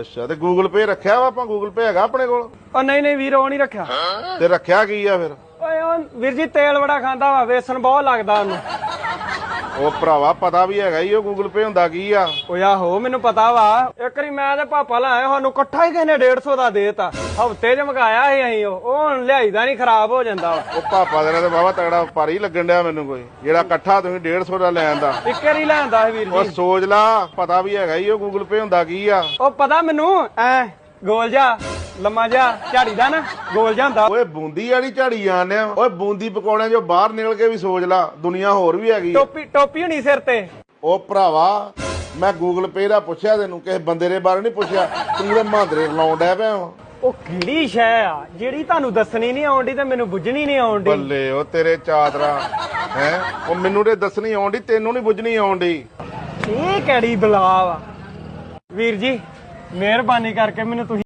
ਅੱਛਾ ਤੇ Google Pay ਰੱਖਿਆ ਵਾ ਆਪਾਂ? ਗੂਗਲ ਪੇ ਹੈਗਾ ਆਪਣੇ ਕੋਲ? ਉਹ ਨਹੀਂ ਨਹੀਂ ਵੀਰ ਉਹ ਨਹੀਂ ਰੱਖਿਆ। ਤੇ ਰੱਖਿਆ ਕੀ ਆ ਫਿਰ? ਓਏ ਉਹ ਵੀਰ ਜੀ ਤੇਲ ਬੜਾ ਖਾਂਦਾ ਵਾ ਵੇਸਣ ਬਹੁਤ ਲੱਗਦਾ ਉਹਨੂੰ। ਉਹ ਭਰਾਵਾ ਪਤਾ ਵੀ ਹੈਗਾ ਹੀ ਉਹ ਗੂਗਲ ਪੇ ਹੁੰਦਾ ਕੀ ਆ? ਓਏ ਆਹੋ ਮੈਨੂੰ ਪਤਾ ਵਾ। ਇੱਕ ਵਾਰੀ ਮੈਂ ਤੇ ਪਾਪਾ ਲਾਇਆ ਸਾਨੂੰ ਇਕੱਠਾ ਹੀ ਕਿਸੇ ਨੇ 150 ਦਾ ਦੇਤਾ। ਹਫ਼ਤੇ 'ਚ ਮੰਗਾਇਆ ਸੀ ਅਸੀਂ ਉਹ। ਉਹ ਹੁਣ ਲਿਆਈਦਾ ਨਹੀਂ ਖਰਾਬ ਹੋ ਜਾਂਦਾ ਵਾ। ਉਹ ਪਾਪਾ ਦੇ ਨਾਲ ਤੇ ਬਾਬਾ ਤਗੜਾ ਪਾਰੀ ਲੱਗਣ ਡਿਆ ਮੈਨੂੰ ਕੋਈ। ਜਿਹੜਾ ਇਕੱਠਾ ਤੁਸੀਂ 150 ਦਾ ਲੈ ਆਂਦਾ ਇੱਕ ਵਾਰੀ ਲੈਂਦਾ ਸੀ ਵੀਰ ਉਹ ਜੀ ਸੋਚ ਲਾ ਪਤਾ ਵੀ ਹੈਗਾ ਹੀ ਉਹ ਗੂਗਲ ਪੇ ਹੁੰਦਾ ਕੀ ਆ। ਉਹ ਪਤਾ ਮੈਨੂੰ? ਐ ਗੋਲ ਜਾ ਲੰਮਾ ਜਾ ਝਾੜੀ ਦਾ ਨਾ ਗੋਲ ਜਾ ਹੁੰਦਾ। ਓਏ ਬੂੰਦੀ ਵਾਲੀ ਝਾੜੀ ਜਾਂਦੇ ਆ। ਓਏ ਬੂੰਦੀ ਪਕੌੜਿਆਂ ਚੋਂ ਬਾਹਰ ਨਿਕਲ ਕੇ ਵੀ ਸੋਚ ਲਾ ਦੁਨੀਆ ਹੋਰ ਵੀ ਹੈਗੀ। ਟੋਪੀ ਟੋਪੀ ਹੋਣੀ ਸਿਰ ਤੇ। ਉਹ ਭਰਾਵਾ ਮੈਂ ਗੂਗਲ ਪੇ ਦਾ ਪੁੱਛਿਆ ਤੈਨੂੰ ਕਿਸੇ ਬੰਦੇ ਦੇ ਬਾਰੇ ਨਹੀਂ ਪੁੱਛਿਆ। ਤੂੰ ਤੇ ਮਾਂਦਰੇ ਲਾਉਣ ਡਿਆ ਪਿਆ ਵਾਂ। ਉਹ ਕਿਹੜੀ ਸ਼ੈ ਆ? ਜਿਹੜੀ ਤੁਹਾਨੂੰ ਦੱਸਣੀ ਨਹੀਂ ਆਉਂਦੀ ਤੇ ਮੈਨੂੰ ਬੁੱਝਣੀ ਨਹੀਂ ਆਉਂਦੀ। ਬੱਲੇ ਉਹ ਤੇਰੇ ਚਾਦਰਾ ਹੈ? ਉਹ ਮੈਨੂੰ ਤੇ ਦੱਸਣੀ ਆਉਂਦੀ ਤੈਨੂੰ ਨਹੀਂ ਬੁੱਝਣੀ ਆਉਂਦੀ। ਇਹ ਕਿਹੜੀ ਬਲਾ ਵਾ ਵੀਰ ਜੀ ਮਿਹਰਬਾਨੀ ਕਰਕੇ ਮੈਨੂੰ ਤੁਸੀਂ